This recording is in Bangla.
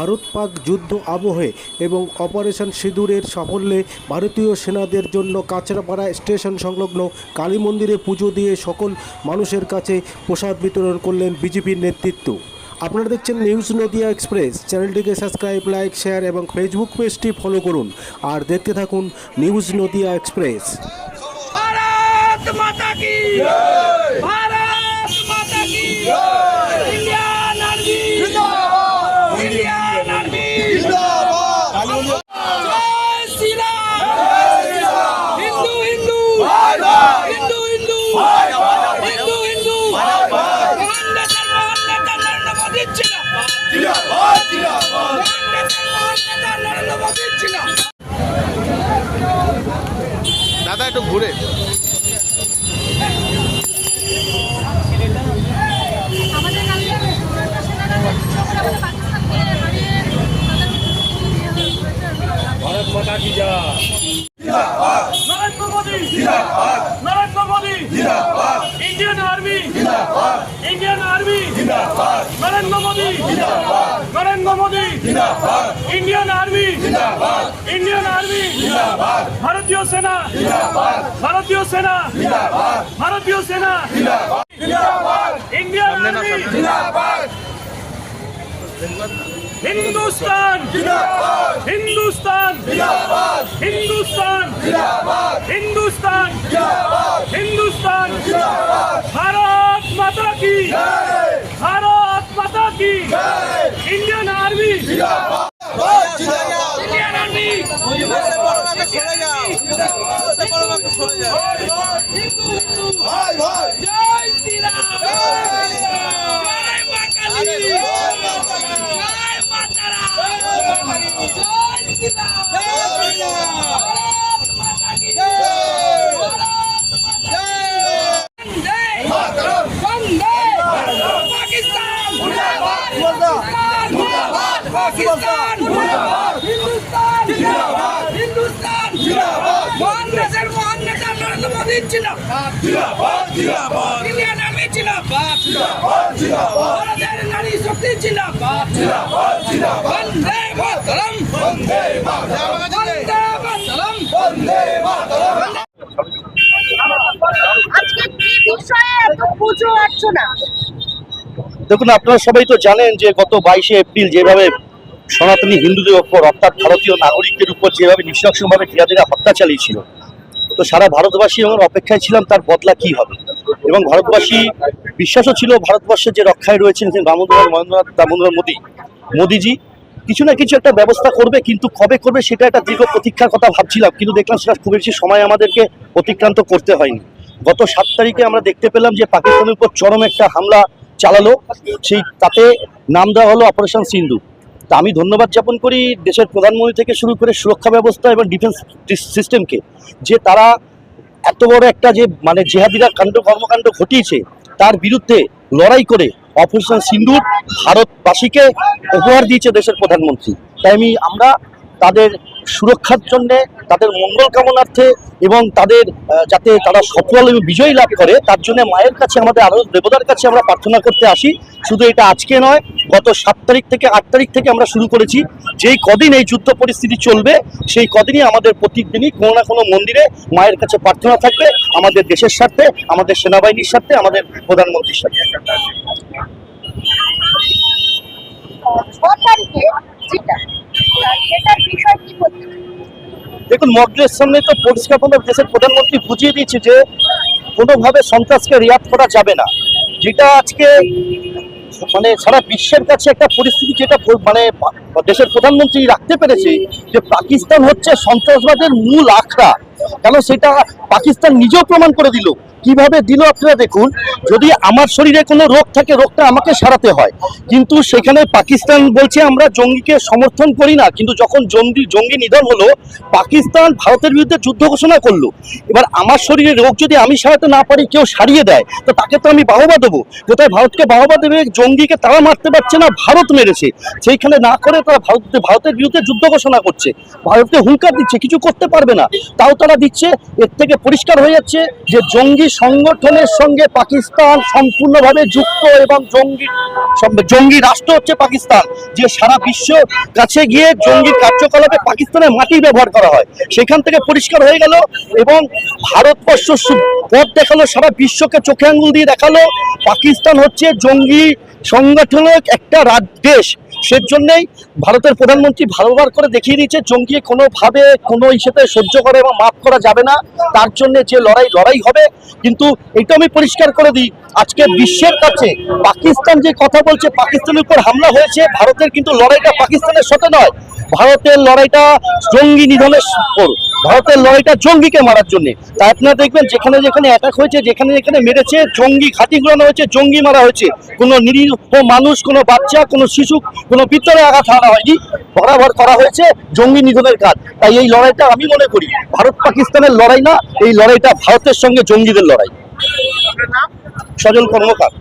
ভারত পাক যুদ্ধ আবহে এবং অপারেশন সিঁদুরের সাফল্যে ভারতীয় সেনাদের জন্য কাঁচরাপাড়া স্টেশন সংলগ্ন কালী মন্দিরে পুজো দিয়ে সকল মানুষের কাছে প্রসাদ বিতরণ করলেন বিজেপির নেতৃত্ব। আপনারা দেখছেন নিউজ নদিয়া এক্সপ্রেস। চ্যানেলটিকে সাবস্ক্রাইব লাইক শেয়ার এবং ফেসবুক পেজটি ফলো করুন। আর দেখতে থাকুন নিউজ নদিয়া এক্সপ্রেস। ভারত মাতা কি? ভারত একটু ঘুরে। মোদি জিন্দাবাদ। Narendra Modi Narendra Modi Indian army Indian army ভারতীয় সেনা ভারতীয় সেনা ভারতীয় সেনা ইন্ডিয়ান আর্মি হিন্দুস্তান। হিন্দুস্তান। হিন্দুস্তান। হিন্দুস্তান। হিন্দুস্তান। ভারত মাতা কি? জয়। ਜਿੰਦਾਬਾਦ ਇੰਡੀਅਨ ਆਰਮੀ ਜਿੰਦਾਬਾਦ পাকিস্তান। জিন্দাবাদ হিন্দুস্তান। জিন্দাবাদ। হিন্দুস্তান। জিন্দাবাদ। নরেন্দ্র জিন্দাবাদ। জিন্দাবাদ। জিন্দাবাদ। জিন্দাবাদ। ভারতের নারী শক্তি জিন্দাবাদ। জিন্দাবাদ। বন্দে মাতরম। বন্দে মাতরম। বন্দে মাতরম। বন্দে মাতরম। দেখুন আপনারা সবাই তো জানেন যে গত বাইশে এপ্রিল যেভাবে সনাতনী হিন্দুদের ওপর অর্থাৎ ভারতীয় নাগরিকদের উপর যেভাবে নৃশংসভাবে ক্রিয়াদিরা হত্যা চালিয়েছিল, তো সারা ভারতবাসী আমার অপেক্ষায় ছিলাম তার বদলা কি হবে। এবং ভারতবাসী বিশ্বাসও ছিল ভারতবর্ষের যে রক্ষায় রয়েছেন দামোদর মহেন্দ্রনাথ, দামোদর মোদী, মোদীজি, কিছু না কিছু একটা ব্যবস্থা করবে, কিন্তু কবে করবে সেটা একটা দীর্ঘ প্রতীক্ষার কথা ভাবছিলাম, কিন্তু দেখলাম সেটা খুব বেশি সময় আমাদেরকে অতিক্রান্ত করতে হয়নি। গত সাত তারিখে আমরা দেখতে পেলাম যে পাকিস্তানের উপর চরম একটা হামলা চালালো, সেই তাতে নাম দেওয়া হলো অপারেশন সিন্ধু। তা আমি ধন্যবাদ জ্ঞাপন করি দেশের প্রধানমন্ত্রী থেকে শুরু করে সুরক্ষা ব্যবস্থা এবং ডিফেন্স সিস্টেমকে যে তারা এত বড় একটা যে মানে জেহাদিরা কাণ্ড, কর্মকাণ্ড ঘটিয়েছে, তার বিরুদ্ধে লড়াই করে অপারেশন সিন্ধুর ভারতবাসীকে উপহার দিয়েছে দেশের প্রধানমন্ত্রী। তাই আমি, আমরা তাদের সুরক্ষার জন্যে, তাদের মঙ্গল কামনার্থে এবং তাদের যাতে তারা সফল এবং বিজয়ী লাভ করে, তার জন্য মায়ের কাছে আমাদের আরও দেবতার কাছে আমরা প্রার্থনা করতে আসি। শুধু এটা আজকে নয় গত সাত তারিখ থেকে আট তারিখ থেকে আমরা শুরু করেছি। যেই কদিন এই যুদ্ধ পরিস্থিতি চলবে সেই কদিনই আমাদের প্রতিদিনই কোনো না কোনো মন্দিরে মায়ের কাছে প্রার্থনা থাকবে আমাদের দেশের স্বার্থে আমাদের সেনাবাহিনীর স্বার্থে আমাদের প্রধানমন্ত্রীর স্বার্থে। দেখুন মগলের সামনে তো পরিষ্কারভাবে দেশের প্রধানমন্ত্রী বুঝিয়ে দিয়েছে যে কোনোভাবে সন্ত্রাসকে রিয়াদ করা যাবে না। যেটা আজকে মানে সারা বিশ্বের কাছে একটা পরিস্থিতি যেটা মানে দেশের প্রধানমন্ত্রী রাখতে পেরেছে যে পাকিস্তান হচ্ছে সন্ত্রাসবাদের মূল আখড়া। কেন সেটা পাকিস্তান নিজেও প্রমাণ করে দিল? কীভাবে দিল আপনারা দেখুন, যদি আমার শরীরে কোনো রোগ থাকে, রোগটা আমাকে সারাতে হয়। কিন্তু সেখানে পাকিস্তান বলছে আমরা জঙ্গিকে সমর্থন করি না, কিন্তু যখন জঙ্গি জঙ্গি নিধন হলো, পাকিস্তান ভারতের বিরুদ্ধে যুদ্ধ ঘোষণা করল। এবার আমার শরীরে রোগ যদি আমি সারাতে না পারি, কেউ সারিয়ে দেয়, তো তাকে তো আমি বাহবা দেবো। কোথায় ভারতকে বাহবা দেবে? জঙ্গিকে তারা মারতে পারছে না, ভারত মেরেছে। সেইখানে না করে তারা ভারত, ভারতের বিরুদ্ধে যুদ্ধ ঘোষণা করছে। ভারতকে হুঙ্কার দিচ্ছে, কিছু করতে পারবে না। তাও তারা দিচ্ছে, এর থেকে পরিষ্কার হয়ে যাচ্ছে যে জঙ্গি সংগঠনের সঙ্গে পাকিস্তান সম্পূর্ণভাবে যুক্ত এবং জঙ্গি জঙ্গি রাষ্ট্র হচ্ছে পাকিস্তান, যে সারা বিশ্ব কাছে গিয়ে জঙ্গি কার্যকলাপে পাকিস্তানের মাটি ব্যবহার করা হয়। সেখান থেকে পরিষ্কার হয়ে গেল এবং ভারতবর্ষ পথ দেখাল, সারা বিশ্বকে চোখে আঙ্গুল দিয়ে দেখাল, পাকিস্তান হচ্ছে জঙ্গি সংগঠনের একটা রাজ দেশ সেজন্যই ভারতের প্রধানমন্ত্রী ভালোবার করে দেখিয়ে দিয়েছে জঙ্গি কোনোভাবে কোনো ইস্যুতে সহ্য করে এবং মাফ করা যাবে না। তার জন্য যে লড়াই লড়াই হবে, কিন্তু এটা আমি পরিষ্কার করে দিই, আজকে বিশ্বের কাছে পাকিস্তান যে কথা বলছে, পাকিস্তানের উপর হামলা হয়েছে, ভারতের কিন্তু লড়াইটা পাকিস্তানের সাথে নয়, ভারতের লড়াইটা জঙ্গি নিধনের উপর, ভারতের লড়াইটা জঙ্গিকে মারার জন্য। তাই আপনারা দেখবেন, যেখানে যেখানে অ্যাটাক হয়েছে, যেখানে যেখানে মেরেছে, জঙ্গি ঘাঁটি ঘুরানো হয়েছে, জঙ্গি মারা হয়েছে। কোনো নিরীহ মানুষ, কোনো বাচ্চা, কোনো শিশু কোনো পিত্তরে আঘাত হানা হয়নি। বরাবর করা হয়েছে জঙ্গি নিধনের কাজ। তাই এই লড়াইটা আমি মনে করি ভারত পাকিস্তানের লড়াই না এই লড়াইটা ভারতের সঙ্গে জঙ্গিদের লড়াই। সজল কর্মকার।